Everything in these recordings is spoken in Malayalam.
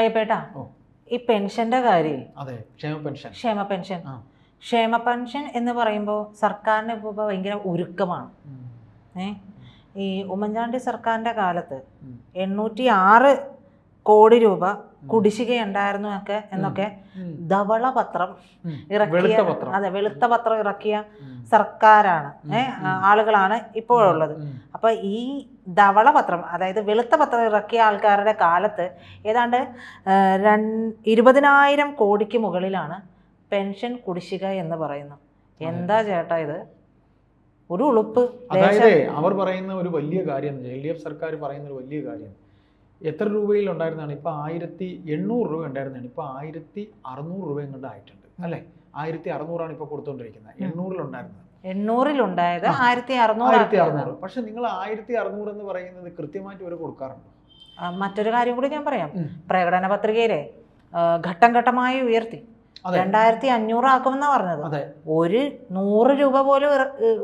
അയ്യപ്പേട്ടാ ഈ പെൻഷന്റെ കാര്യം. അതെ ക്ഷേമ പെൻഷൻ. ക്ഷേമ പെൻഷൻ. ക്ഷേമ പെൻഷൻ എന്ന് പറയുമ്പോൾ സർക്കാരിന് ഇപ്പോൾ ഭയങ്കര ഒരുക്കമാണ്. ഉം. ഏ? ഈ ഉമ്മൻചാണ്ടി സർക്കാരിന്റെ കാലത്ത്. എണ്ണൂറ്റി ആറ് കോടി രൂപ കുടിശ്ശികയുണ്ടായിരുന്നു ഒക്കെ എന്നൊക്കെ ധവള പത്രം ഇറക്കിയ അതെ വെളുത്ത പത്രം ഇറക്കിയ സർക്കാരാണ്. ഏ ആളുകളാണ് ഇപ്പോഴുള്ളത്. അപ്പൊ ഈ ധവള പത്രം അതായത് വെളുത്ത പത്രം ഇറക്കിയ ആൾക്കാരുടെ കാലത്ത് ഏതാണ്ട് ഇരുപതിനായിരം കോടിക്ക് മുകളിലാണ് പെൻഷൻ കുടിശ്ശിക എന്ന് പറയുന്നു എന്താ ചേട്ടാ ഇത്? ഒരു ഉളുപ്പ്. അതായത് അവർ പറയുന്ന ഒരു വലിയ കാര്യം എൽ ഡി എഫ് സർക്കാർ പറയുന്ന ഒരു വലിയ കാര്യം. എത്ര രൂപയിൽ ഉണ്ടായിരുന്നതാണ് ഇപ്പൊ ആയിരത്തി എണ്ണൂറ് രൂപ ഉണ്ടായിരുന്നതാണ് ഇപ്പൊ ആയിരത്തി അറുന്നൂറ് രൂപയും കൊണ്ട് ആയിട്ടുണ്ട്. അല്ലെ? ആയിരത്തി അറുന്നൂറാണ് ഇപ്പൊ കൊടുത്തോണ്ടിരിക്കുന്നത്. എണ്ണൂറിലുണ്ടായിരുന്നത് എണ്ണൂറിലുണ്ടായത് ആയിരത്തി അറുന്നൂറ് ആയിരത്തി അറുന്നൂറ്. പക്ഷെ നിങ്ങൾ ആയിരത്തി അറുന്നൂറ് എന്ന് പറയുന്നത് കൃത്യമായിട്ട് ഇവർ കൊടുക്കാറുണ്ട്? മറ്റൊരു കാര്യം കൂടി ഞാൻ പറയാം. പ്രകടന പത്രികയിലെ ഘട്ടം ഘട്ടമായി ഉയർത്തി. രണ്ടായിരത്തി അഞ്ഞൂറ് ആക്കുമെന്നാ പറഞ്ഞത്. ഒരു നൂറ് രൂപ പോലും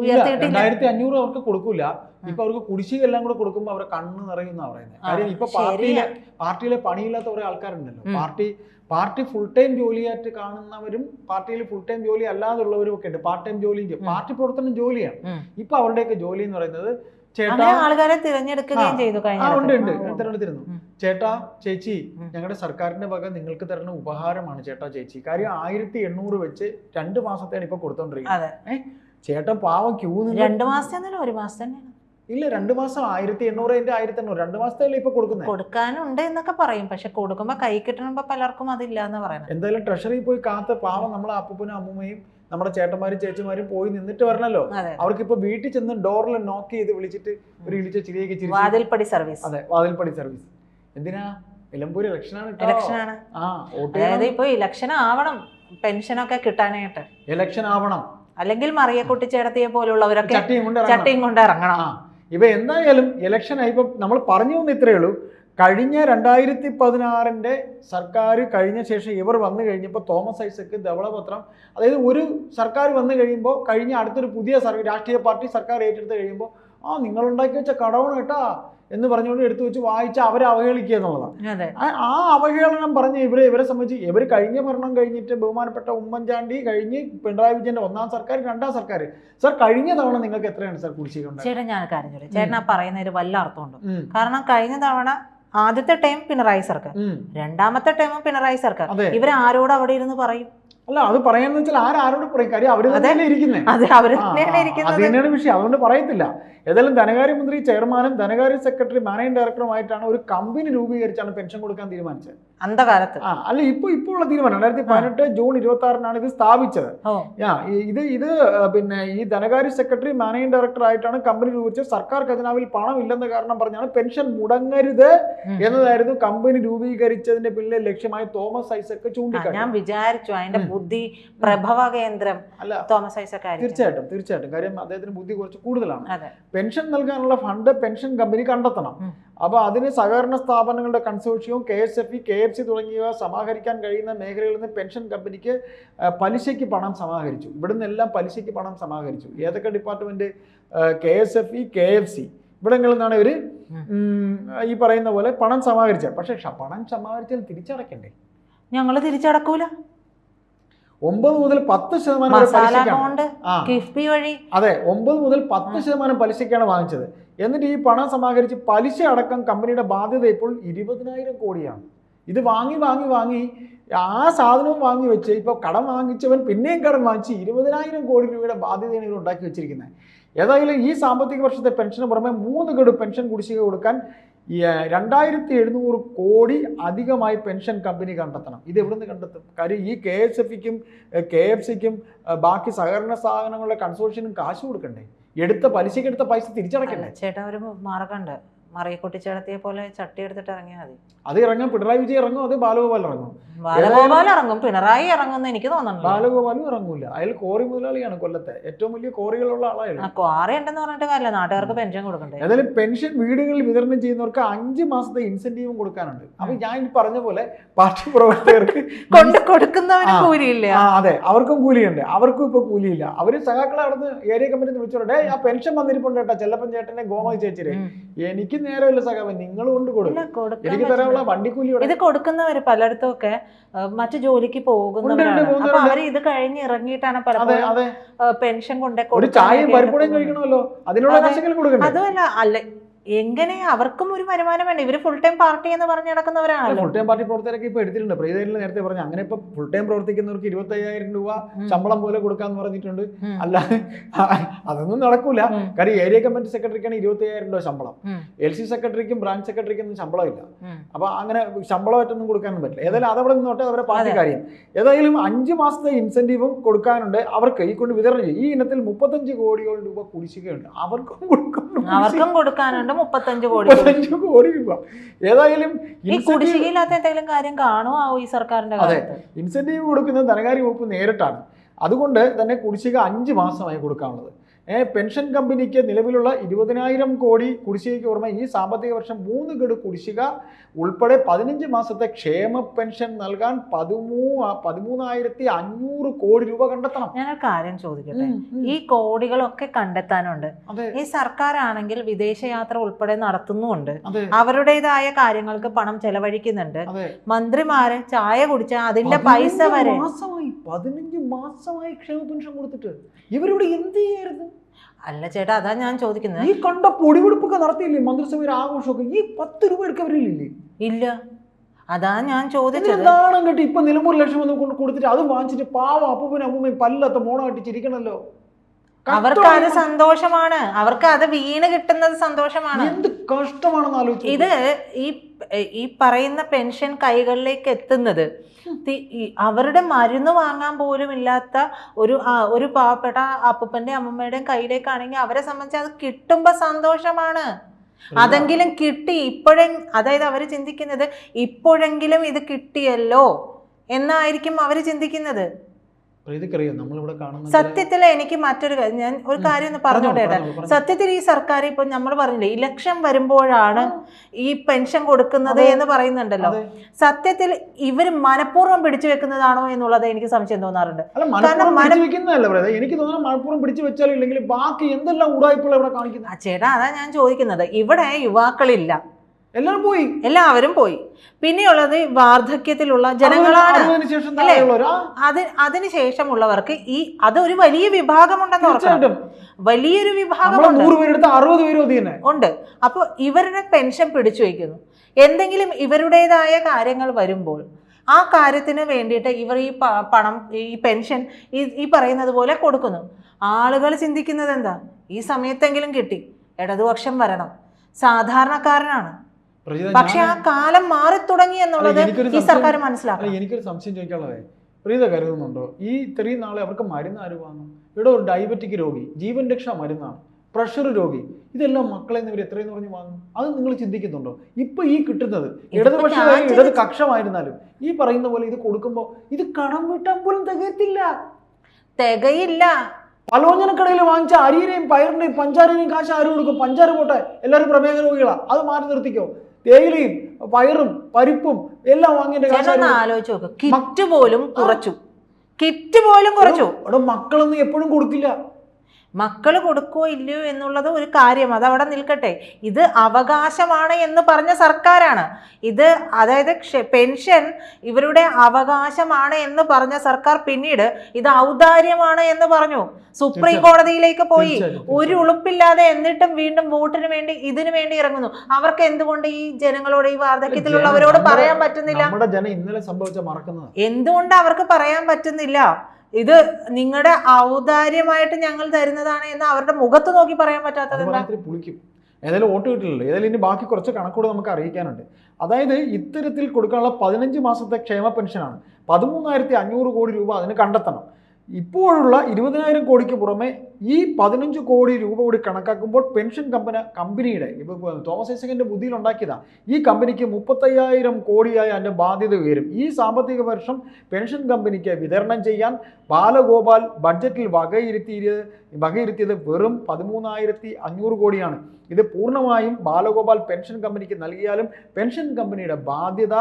ഉയർത്തിയിട്ടില്ല. രണ്ടായിരത്തി അഞ്ഞൂറ് അവർക്ക് കൊടുക്കൂല. ഇപ്പൊ അവർക്ക് കുടിശ്ശിക എല്ലാം കൂടെ കൊടുക്കുമ്പോ അവരെ കണ്ണ് നിറയുന്ന പറയുന്നത് കാര്യം ഇപ്പൊ. പാർട്ടിയിലെ പാർട്ടിയിലെ പണിയില്ലാത്ത കുറെ ആൾക്കാരുണ്ടല്ലോ. പാർട്ടി പാർട്ടി ഫുൾ ടൈം ജോലിയായിട്ട് കാണുന്നവരും പാർട്ടിയിൽ ഫുൾ ടൈം ജോലി അല്ലാതുള്ളവരും ഒക്കെ ഉണ്ട്. പാർട്ട് ടൈം ജോലിയും പാർട്ടി പ്രവർത്തനം ജോലിയാണ്. ഇപ്പൊ അവരുടെയൊക്കെ ജോലി എന്ന് പറയുന്നത് ചേട്ടാ ആൾക്കാരെ തിരഞ്ഞെടുക്കുകയും ചെയ്തു കഴിഞ്ഞ ഉണ്ട് ഉണ്ട്. തിരഞ്ഞെടുത്തിരുന്നു. ചേട്ടാ ചേച്ചി ഞങ്ങളുടെ സർക്കാരിന്റെ വക നിങ്ങൾക്ക് തരുന്ന ഉപഹാരമാണ് ചേട്ടാ ചേച്ചി. കാര്യം ആയിരത്തി എണ്ണൂറ് വെച്ച് രണ്ട് മാസത്തെയാണ് ഇപ്പൊ കൊടുത്തോണ്ടിരിക്കുന്നത് ചേട്ടൻ പാവം ക്യൂ രണ്ട് മാസത്തെ ഒരു മാസം ഇല്ല രണ്ട് മാസം ആയിരത്തി എണ്ണൂറ് അതിന്റെ ആയിരത്തി എണ്ണൂറ് രണ്ട് മാസത്തെ ഇപ്പൊ കൊടുക്കുന്നത് കൊടുക്കാനുണ്ട് എന്നൊക്കെ പറയും പക്ഷെ കൊടുക്കുമ്പോ കൈ കിട്ടണമ്പോ പലർക്കും അതില്ല എന്ന് പറയുന്നത് എന്തായാലും ട്രഷറിയിൽ പോയി കാത്ത പാവം നമ്മളെ അപ്പൂപ്പനും അമ്മൂമ്മയും നമ്മുടെ ചേട്ടന്മാരും ചേച്ചിമാരും പോയി നിന്നിട്ട് വരണല്ലോ. അവർക്ക് ഇപ്പൊ വീട്ടിൽ ചെന്ന് ഡോറിൽ നോക്ക് ചെയ്ത് വിളിച്ചിട്ട് ഒരു ഇളിച്ച ചിരിയൊക്കെ വാതിൽപ്പടി സർവീസ് അതെ വാതിൽപ്പടി സർവീസ് എന്തിനാ? നിലമ്പൂർ ഇലക്ഷനാണ് അതായത് ഇപ്പൊ ഇലക്ഷൻ ആവണം പെൻഷനൊക്കെ കിട്ടാനായിട്ട്. ഇലക്ഷൻ ആവണം അല്ലെങ്കിൽ മറിയക്കുട്ടി ചേട്ടത്തിയെ പോലുള്ളവരൊക്കെ ചട്ടിയും കൊണ്ട് ഇറങ്ങണം. ചട്ടിയും കൊണ്ട് ഇറങ്ങണം. ആ ഇവ എന്തായാലും ഇലക്ഷൻ ഇപ്പം നമ്മൾ പറഞ്ഞു വന്ന് ഇത്രയേ ഉള്ളൂ. കഴിഞ്ഞ രണ്ടായിരത്തി പതിനാറിന്റെ സർക്കാർ കഴിഞ്ഞ ശേഷം ഇവർ വന്നു കഴിഞ്ഞപ്പോൾ തോമസ് ഐസക്ക് ധവളപത്രം അതായത് ഒരു സർക്കാർ വന്നു കഴിയുമ്പോൾ കഴിഞ്ഞ അടുത്തൊരു പുതിയ രാഷ്ട്രീയ പാർട്ടി സർക്കാർ ഏറ്റെടുത്ത് കഴിയുമ്പോൾ ആ നിങ്ങൾ ഉണ്ടാക്കി വെച്ച കടവണം കേട്ടാ. എന്ന് പറഞ്ഞുകൊണ്ട് എടുത്തു വെച്ച് വായിച്ച് അവരെ അവഹേളിക്കുക എന്നുള്ളതാണ്. ആ- അവഹേളനം പറഞ്ഞ് ഇവരെ ഇവരെ സംബന്ധിച്ച് ഇവർ കഴിഞ്ഞ ഭരണം കഴിഞ്ഞിട്ട് ബഹുമാനപ്പെട്ട ഉമ്മൻചാണ്ടി കഴിഞ്ഞ് പിണറായി വിജയന്റെ ഒന്നാം സർക്കാർ രണ്ടാം സർക്കാർ. സർ കഴിഞ്ഞ തവണ നിങ്ങൾക്ക് എത്രയാണ് സർ കുടിശ്ശിക ചേട്ടൻ ഞാൻ കാര്യം ചോദിച്ചു ചേട്ടൻ ആ പറയുന്നതിൽ വല്ല അർത്ഥമുണ്ട്? കാരണം കഴിഞ്ഞ തവണ ആദ്യത്തെ ടൈം പിണറായി സർക്കാർ രണ്ടാമത്തെ ടൈമും പിണറായി സർക്കാർ. ഇവരാരോട് അവിടെ ഇരുന്ന് പറയും? അല്ല അത് പറയാന്ന് വെച്ചാൽ ആരാരോട് പറയും? കാര്യം അവർ അത്. തന്നെയാണ് അത് ഇരിക്കുന്നത്. തന്നെയാണ് വിഷയം. അതുകൊണ്ട് പറയത്തില്ല. ഏതായാലും ധനകാര്യമന്ത്രി ചെയർമാനും ധനകാര്യ സെക്രട്ടറി മാനേജിംഗ് ഡയറക്ടറുമായിട്ടാണ് ഒരു കമ്പനി രൂപീകരിച്ചാണ് പെൻഷൻ കൊടുക്കാൻ തീരുമാനിച്ചത്. അന്ധകാലത്ത്. ആ അല്ല ഇപ്പൊ ഇപ്പോൾ ഉള്ള തീരുമാനം രണ്ടായിരത്തി പതിനെട്ട് ജൂൺ ഇരുപത്തി ആറിനാണ് ഇത് സ്ഥാപിച്ചത്. ഇത് ഇത് പിന്നെ ഈ ധനകാര്യ സെക്രട്ടറി മാനേജിംഗ് ഡയറക്ടർ ആയിട്ടാണ് കമ്പനി രൂപീകരിച്ചത്. സർക്കാർ ഖജനാവിൽ പണം ഇല്ലെന്ന കാരണം പറഞ്ഞാണ് പെൻഷൻ മുടങ്ങരുത് എന്നതായിരുന്നു കമ്പനി രൂപീകരിച്ചതിന്റെ പിന്നിലെ ലക്ഷ്യമായി തോമസ് ഐസക്ക് ചൂണ്ടിക്കാട്ടി ഞാൻ വിചാരിച്ചു അതിന്റെ. ബുദ്ധി പ്രഭവ കേന്ദ്രം തോമസ് ഐസക് തീർച്ചയായിട്ടും തീർച്ചയായിട്ടും. കാര്യം അദ്ദേഹത്തിന് ബുദ്ധി കുറച്ച് കൂടുതലാണ്. പെൻഷൻ നൽകാനുള്ള ഫണ്ട് പെൻഷൻ കമ്പനി കണ്ടെത്തണം. അപ്പൊ അപ്പോൾ അതിന് സഹകരണ സ്ഥാപനങ്ങളുടെ കൺസോർഷ്യവും K S F E K F C തുടങ്ങിയവ സമാഹരിക്കാൻ കഴിയുന്ന മേഖലകളിൽ നിന്ന് പെൻഷൻ കമ്പനിക്ക് പലിശയ്ക്ക് പണം സമാഹരിച്ചു. ഇവിടുന്ന് എല്ലാം പലിശയ്ക്ക് പണം സമാഹരിച്ചു. ഏതൊക്കെ department? K S F E K F C. ഇവിടങ്ങളിൽ നിന്നാണ് ഇവർ ഈ പറയുന്ന പോലെ പണം സമാഹരിച്ചത്. പക്ഷേ പണം സമാഹരിച്ചാൽ തിരിച്ചടക്കണ്ടേ? ഞങ്ങൾ തിരിച്ചടക്കൂല. ഒമ്പത് മുതൽ പത്ത് ശതമാനം വഴി. അതെ ഒമ്പത് മുതൽ പത്ത്. ശതമാനം പലിശയ്ക്കാണ് വാങ്ങിച്ചത്. എന്നിട്ട് ഈ പണം സമാഹരിച്ച് പലിശ അടക്കം കമ്പനിയുടെ ബാധ്യത ഇപ്പോൾ ഇരുപതിനായിരം കോടിയാണ്. ഇത് വാങ്ങി വാങ്ങി വാങ്ങി ആ സാധനവും വാങ്ങി വെച്ച് ഇപ്പോൾ കടം വാങ്ങിച്ചവൻ പിന്നെയും കടം വാങ്ങിച്ച് ഇരുപതിനായിരം കോടി രൂപയുടെ ബാധ്യതയാണ് ഇവർ ഉണ്ടാക്കി വെച്ചിരിക്കുന്നത്. ഏതായാലും ഈ സാമ്പത്തിക വർഷത്തെ പെൻഷന് പുറമെ മൂന്ന് ഗഡു പെൻഷൻ കുടിശ്ശിക കൊടുക്കാൻ രണ്ടായിരത്തി എഴുന്നൂറ് കോടി അധികമായി പെൻഷൻ കമ്പനി കണ്ടെത്തണം. ഇത് എവിടെ നിന്ന് കണ്ടെത്തും? കാര്യം ഈ കെ എസ് എഫ് ഇക്കും കെ എഫ് സിക്കും ബാക്കി സഹകരണ സ്ഥാപനങ്ങളുടെ കൺസോർഷ്യനും കാശ് കൊടുക്കണ്ടേ? എടുത്ത പലിശക്ക് എടുത്ത പൈസ തിരിച്ചടക്കണ്ടേ? ചേട്ടാ ഒരു മാർഗമുണ്ട് മറിയക്കുട്ടി ചേട്ടത്തിയെ പോലെ ചട്ടി എടുത്തിട്ട് ഇറങ്ങിയാൽ മതി. അത് ഇറങ്ങും. പിണറായി വിജയൻ ഇറങ്ങും അത് ബാലഗോപാൽ ഇറങ്ങും. ബാലഗോപാൽ ഇറങ്ങും. പിണറായി ഇറങ്ങുമെന്ന് എനിക്ക് തോന്നുന്നു ബാലഗോപാലും ഇറങ്ങൂല. അയാൾ കോറി മുതലാളിയാണ് കൊല്ലത്തെ. ഏറ്റവും വലിയ കോറികളുള്ള ആളാണ് ആ ക്വാറി ഉണ്ടെന്ന് പറഞ്ഞിട്ട് കാര്യമില്ല. നാട്ടുകാർക്ക് പെൻഷൻ കൊടുക്കണ്ടേ? ഏതായാലും പെൻഷൻ വീടുകളിൽ വിതരണം ചെയ്യുന്നവർക്ക് അഞ്ച് മാസത്തെ ഇൻസെന്റീവും കൊടുക്കാനുണ്ട്. അപ്പൊ ഞാൻ ഈ പറഞ്ഞ പോലെ പാർട്ടി പ്രവർത്തകർക്ക് കൊണ്ട് കൊടുക്കുന്നവന് കൂലിയില്ല. അതെ. അവർക്കും കൂലിയുണ്ട്. അവർക്കും ഇപ്പൊ കൂലിയില്ല. അവർ സഖാക്കളെ അവിടുന്ന് ഏരിയ കമ്പനി വിളിച്ചോട്ടെ ആ പെൻഷൻ വന്നിരിപ്പുണ്ട് കേട്ടോ. ചെല്ലപ്പൻ ചേട്ടനെ ഗോമതി ചേച്ചിരെ എനിക്ക് നേരമില്ല സഖാവൻ നിങ്ങൾ കൊണ്ട് കൊടുക്കും. എനിക്ക് തരാനുള്ള വണ്ടിക്കൂലി ഇത് കൊടുക്കുന്നവര് പലയിടത്തും ഒക്കെ മറ്റു ജോലിക്ക് പോകുന്നവരാണ്. അപ്പൊ പോകുന്നവരുണ്ട്. ഇത് കഴിഞ്ഞ് ഇറങ്ങിയിട്ടാണ് പലപ്പോഴും പെൻഷൻ കൊണ്ടേ ഒരു ചായയും പരിപ്പുടയും കഴിക്കണമല്ലോ. അതിനുള്ള അതെ. അതുമല്ല അല്ല എങ്ങനെ അവർക്കും ഒരു വരുമാനം വേണ്ട? ഇവർ ഫുൾ ടൈം പാർട്ടി എന്ന് പറഞ്ഞു നടക്കുന്നവരാണ് ഫുൾ ടൈം പാർട്ടി പ്രവർത്തകരൊക്കെ ഇപ്പൊ എടുത്തിട്ടുണ്ട്. പ്രീതയിൽ നേരത്തെ പറഞ്ഞു അങ്ങനെ ഇപ്പൊ ഫുൾ ടൈം പ്രവർത്തിക്കുന്നവർക്ക് ഇരുപത്തി അയ്യായിരം രൂപ ശമ്പളം പോലെ കൊടുക്കാന്ന് പറഞ്ഞിട്ടുണ്ട്. അല്ല അല്ലാതെ അതൊന്നും നടക്കൂല. കാര്യം ഏരിയ കമ്മിറ്റി സെക്രട്ടറിക്കാണ് ഇരുപത്തി അയ്യായിരം രൂപ ശമ്പളം. എൽ സി സെക്രട്ടറിക്കും ബ്രാഞ്ച് സെക്രട്ടറിക്കും ഒന്നും ശമ്പളമില്ല ഇല്ല. അപ്പൊ അങ്ങനെ ശമ്പളമായിട്ടൊന്നും കൊടുക്കാനും പറ്റില്ല. ഏതായാലും അതവിടെ നിന്നോട്ടെ അവരെ പാർട്ടി കാര്യം. ഏതായാലും അഞ്ച് മാസത്തെ ഇൻസെന്റീവും കൊടുക്കാനുണ്ട്. അവർക്ക് ഈ കൊണ്ട് വിതരണം ചെയ്യും. ഈ ഇനത്തിൽ മുപ്പത്തഞ്ച് കോടിയോളം രൂപ കുടിശ്ശികയുണ്ട്. അവർക്കും കൊടുക്കും അവർക്കും കൊടുക്കാനുണ്ട്. മുപ്പത്തഞ്ച് കോടി. മുപ്പത്തഞ്ച് കോടി രൂപ ഏതായാലും ഈ ഇൻസെന്റീവ് കുടിശ്ശികയില്ലാത്ത എന്തെങ്കിലും കാര്യം കാണുമോ ഈ സർക്കാരിന്റെ അതെ. ഇൻസെന്റീവ് കൊടുക്കുന്നത് ധനകാര്യ വകുപ്പ് നേരിട്ടാണ് അതുകൊണ്ട് തന്നെ കുടിശ്ശിക അഞ്ച് മാസമായി കൊടുക്കാനുള്ളത് പെൻഷൻ കമ്പനിക്ക് നിലവിലുള്ള ഇരുപതിനായിരം കോടി കുടിശ്ശികയ്ക്ക് പുറമെ ഈ സാമ്പത്തിക വർഷം മൂന്ന് ഗഡു കുടിശ്ശിക ഉൾപ്പെടെ പതിനഞ്ച് മാസത്തെ ക്ഷേമ പെൻഷൻ നൽകാൻ പതിമൂ പതിമൂന്നായിരത്തി അഞ്ഞൂറ് കോടി രൂപ കണ്ടെത്തണം. ഞാനൊരു കാര്യം ചോദിക്കട്ടെ. ഈ കോടികളൊക്കെ കണ്ടെത്താനുണ്ട്. ഈ സർക്കാരാണെങ്കിൽ വിദേശയാത്ര ഉൾപ്പെടെ നടത്തുന്നുണ്ട് അവരുടേതായ കാര്യങ്ങൾക്ക് പണം ചെലവഴിക്കുന്നുണ്ട്. മന്ത്രിമാരെ മന്ത്രിമാര് ചായ കുടിച്ച അതിന്റെ പൈസ വരെ മാസമായി പതിനഞ്ച് മാസമായി ക്ഷേമ പെൻഷൻ കൊടുത്തിട്ട്. ഇവരിവിടെ എന്ത് ചെയ്യായിരുന്നു? അല്ല ചേട്ടാ അതാ ഞാൻ ചോദിക്കുന്നത് ഈ കണ്ട പൊടിവെടുപ്പൊക്കെ നടത്തിയില്ലേ മന്ത്രിസഭയുടെ ആഘോഷമൊക്കെ? ഈ പത്ത് രൂപ എടുക്കവരില്ലേ ഇല്ല. അതാ ഞാൻ ചോദിച്ചത്. നാണം കെട്ടി ഇപ്പൊ നിലമ്പൂർ ലക്ഷം ഒന്ന് കൊണ്ട് കൊടുത്തിട്ട് അത് വാങ്ങിച്ചിട്ട് പാവം അപ്പൂപ്പനും അമ്മൂമ്മയും പല്ലത്ത മോണം കെട്ടി ചിരിക്കണല്ലോ അവർക്ക് അത് സന്തോഷമാണ്. അവർക്ക് അത് വീണ് കിട്ടുന്നത് സന്തോഷമാണ്. എന്ത് കഷ്ടമാണെന്ന് ആലോചിച്ചു ഇത് ഈ ഈ പറയുന്ന പെൻഷൻ കൈകളിലേക്ക് എത്തുന്നത് അവരുടെ മരുന്ന് വാങ്ങാൻ പോലും ഇല്ലാത്ത ഒരു ഒരു പാവപ്പെട്ട അപ്പൂപ്പന്റെ അമ്മമ്മയുടെയും കയ്യിലേക്കാണെങ്കിൽ അവരെ സംബന്ധിച്ച് അത് കിട്ടുമ്പോ സന്തോഷമാണ്. അതെങ്കിലും കിട്ടി ഇപ്പോഴെ അതായത് അവർ ചിന്തിക്കുന്നത് ഇപ്പോഴെങ്കിലും ഇത് കിട്ടിയല്ലോ എന്നായിരിക്കും അവർ ചിന്തിക്കുന്നത്. ഇതൊക്കറിയോ നമ്മളിവിടെ കാണുന്ന സത്യത്തിൽ എനിക്ക് മറ്റൊരു കാര്യം ഞാൻ ഒരു കാര്യം ഒന്ന് പറഞ്ഞോട്ടെ. സത്യത്തിൽ ഈ സർക്കാർ ഇപ്പൊ നമ്മൾ പറഞ്ഞില്ലേ ഇലക്ഷൻ വരുമ്പോഴാണ് ഈ പെൻഷൻ കൊടുക്കുന്നത് എന്ന് പറയുന്നുണ്ടല്ലോ. സത്യത്തിൽ ഇവർ മനഃപൂർവം പിടിച്ചു വെക്കുന്നതാണോ എന്നുള്ളത് എനിക്ക് സംശയം തോന്നാറുണ്ട്. എനിക്ക് തോന്നുന്നു മലപ്പുറം പിടിച്ചു വെച്ചാലും ഇല്ലെങ്കിൽ ബാക്കി എന്തെല്ലാം ഉടായ്പകൾ ഇവിടെ കാണിക്കുന്നത്? ചേട്ടാ അതാ ഞാൻ ചോദിക്കുന്നത്. ഇവിടെ യുവാക്കളില്ല. എല്ലാരും പോയി? എല്ലാവരും പോയി. പിന്നെയുള്ളത് വാർദ്ധക്യത്തിലുള്ള ജനങ്ങളാണ്. അത് അതിനുശേഷമുള്ളവർക്ക് ഈ അതൊരു വലിയ വിഭാഗമുണ്ടെന്ന് തീർച്ചയായിട്ടും. വലിയൊരു വിഭാഗം വിഭാഗമുണ്ട് നൂറ് പേരെടുത്ത് അറുപത് പേരും അത് തന്നെ. ഉണ്ട്. അപ്പോൾ ഇവരുടെ പെൻഷൻ പിടിച്ചു വയ്ക്കുന്നു. എന്തെങ്കിലും ഇവരുടേതായ കാര്യങ്ങൾ വരുമ്പോൾ ആ കാര്യത്തിന് വേണ്ടിയിട്ട് ഇവർ ഈ പണം ഈ പെൻഷൻ ഈ ഈ പറയുന്നത് പോലെ കൊടുക്കുന്നു. ആളുകൾ ചിന്തിക്കുന്നത് എന്താ? ഈ സമയത്തെങ്കിലും കിട്ടി. ഇടതുപക്ഷം വരണം. സാധാരണക്കാരനാണ്. പക്ഷെ ആ കാലം മാറി തുടങ്ങി എന്നുള്ളത് ഈ സർക്കാർ മനസ്സിലാക്കണം. എനിക്കൊരു സംശയം ചോദിക്കാനുള്ളതേ. പ്രീത കരുതുന്നുണ്ടോ? ഈ ഇത്രയും നാളെ അവർക്ക് മരുന്ന് ആര് വാങ്ങും? ഇവിടെ ഒരു ഡയബറ്റിക് രോഗി ജീവൻ രക്ഷാ മരുന്നാണ്. പ്രഷർ രോഗി. ഇതെല്ലാം മക്കളെ ഇവർ എത്രയെന്ന് പറഞ്ഞ് വാങ്ങും? അത് നിങ്ങൾ ചിന്തിക്കുന്നുണ്ടോ? ഇപ്പൊ ഈ കിട്ടുന്നത് ഇടതുപക്ഷ ഇടത് കക്ഷമായിരുന്നാലും ഈ പറയുന്ന പോലെ ഇത് കൊടുക്കുമ്പോൾ ഇത് കടം വീട്ടാൻ പോലും തികയത്തില്ല. തികയില്ല. പലോഞ്ഞനക്കടയിൽ വാങ്ങിച്ച അരിയുടെയും പയറിന്റെയും പഞ്ചാരയും കാശ് ആര് കൊടുക്കും? പഞ്ചാര പോട്ടെ. എല്ലാവരും പ്രമേഹ രോഗികളാ അത് മാറ്റി നിർത്തിക്കോ. തേയിലയും പയറും പരിപ്പും എല്ലാം? ആലോചിച്ച് നോക്ക്. കിറ്റ് പോലും കുറച്ചു. കിറ്റ് പോലും കുറച്ചു. അവിടെ മക്കളൊന്നും എപ്പോഴും കൊടുക്കില്ല. മക്കൾ കൊടുക്കോ ഇല്ലയോ എന്നുള്ളത് ഒരു കാര്യം. അത് അവിടെ നിൽക്കട്ടെ. ഇത് അവകാശമാണ് എന്ന് പറഞ്ഞ സർക്കാരാണ്. ഇത് അതായത് പെൻഷൻ ഇവരുടെ അവകാശമാണ് എന്ന് പറഞ്ഞ സർക്കാർ പിന്നീട് ഇത് ഔദാര്യമാണ് എന്ന് പറഞ്ഞു. സുപ്രീം കോടതിയിലേക്ക് പോയി. ഒരു ഉളുപ്പില്ലാതെ എന്നിട്ടും വീണ്ടും വോട്ടിന് വേണ്ടി ഇതിനു വേണ്ടി ഇറങ്ങുന്നു. അവർക്ക് എന്തുകൊണ്ട് ഈ ജനങ്ങളോട് ഈ വാർദ്ധക്യത്തിലുള്ളവരോട് പറയാൻ പറ്റുന്നില്ല? ഇന്നലെ സംഭവിച്ച മറക്കുന്നത് എന്തുകൊണ്ട് അവർക്ക് പറയാൻ പറ്റുന്നില്ല? ഇത് നിങ്ങളുടെ ഔദാര്യമായിട്ട് ഞങ്ങൾ തരുന്നതാണ് എന്ന് അവരുടെ മുഖത്ത് നോക്കി പറയാൻ പറ്റാത്തത് പുളിക്കും. ഏതായാലും വോട്ട് കിട്ടില്ലല്ലോ. ഏതായാലും ഇനി ബാക്കി കുറച്ച് കണക്കൂടെ നമുക്ക് അറിയിക്കാനുണ്ട്. അതായത് ഇത്തരത്തിൽ കൊടുക്കാനുള്ള പതിനഞ്ച് മാസത്തെ ക്ഷേമ പെൻഷനാണ്. പതിമൂന്നായിരത്തി അഞ്ഞൂറ് കോടി രൂപ അതിന് കണ്ടെത്തണം. ഇപ്പോഴുള്ള ഇരുപതിനായിരം കോടിക്ക് പുറമെ ഈ പതിനഞ്ച് കോടി രൂപ കൂടി കണക്കാക്കുമ്പോൾ പെൻഷൻ കമ്പനി കമ്പനിയുടെ ഇപ്പോൾ തോമസ് ഐസക്കിന്റെ ബുദ്ധിയിൽ ഉണ്ടാക്കിയതാ ഈ കമ്പനിക്ക് മുപ്പത്തയ്യായിരം കോടിയായി അതിന്റെ ബാധ്യത ഉയരും. ഈ സാമ്പത്തിക വർഷം പെൻഷൻ കമ്പനിക്ക് വിതരണം ചെയ്യാൻ ബാലഗോപാൽ ബഡ്ജറ്റിൽ വകയിരുത്തിയത് വകയിരുത്തിയത് വെറും പതിമൂന്നായിരത്തി അഞ്ഞൂറ് കോടിയാണ്. ഇത് പൂർണമായും ബാലഗോപാൽ പെൻഷൻ കമ്പനിക്ക് നൽകിയാലും പെൻഷൻ കമ്പനിയുടെ ബാധ്യത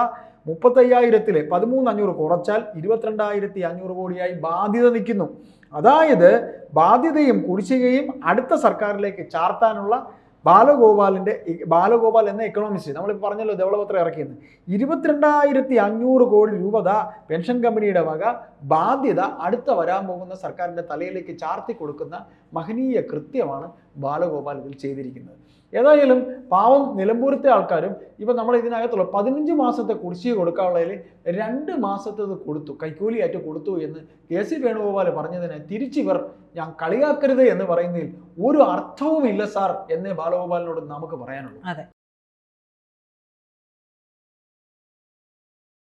മുപ്പത്തയ്യായിരത്തിൽ പതിമൂന്ന് അഞ്ഞൂറ് കുറച്ചാൽ ഇരുപത്തിരണ്ടായിരത്തി അഞ്ഞൂറ് കോടിയായി ബാധ്യത നിൽക്കുന്നു. അതായത് ബാധ്യതയും കുടിശ്ശികയും അടുത്ത സർക്കാരിലേക്ക് ചാർത്താനുള്ള ബാലഗോപാലിന്റെ ബാലഗോപാൽ എന്ന എക്കണോമിസ്റ്റ് നമ്മളിപ്പോൾ പറഞ്ഞല്ലോ ധവളപത്രം ഇറക്കിയെന്ന്. ഇരുപത്തിരണ്ടായിരത്തി അഞ്ഞൂറ് കോടി രൂപ പെൻഷൻ കമ്പനിയുടെ വക ബാധ്യത അടുത്ത വരാൻ പോകുന്ന സർക്കാരിന്റെ തലയിലേക്ക് ചാർത്തി കൊടുക്കുന്ന മഹനീയ കൃത്യമാണ് ബാലഗോപാൽ ഇതിൽ ചെയ്തിരിക്കുന്നത്. ഏതായാലും പാവം നിലമ്പൂരത്തെ ആൾക്കാരും ഇപ്പം നമ്മൾ ഇതിനകത്തുള്ള പതിനഞ്ച് മാസത്തെ കുടിശ്ശിക കൊടുക്കാനുള്ളതിൽ രണ്ട് മാസത്തേത് കൊടുത്തു കൈക്കൂലിയായിട്ട് കൊടുത്തു എന്ന് കെ സി വേണുഗോപാൽ പറഞ്ഞതിന് തിരിച്ചിവർ ഞാൻ കളിയാക്കരുത് എന്ന് പറയുന്നതിൽ ഒരു അർത്ഥവുമില്ല സാർ എന്നേ ബാലഗോപാലിനോട് നമുക്ക് പറയാനുള്ളൂ.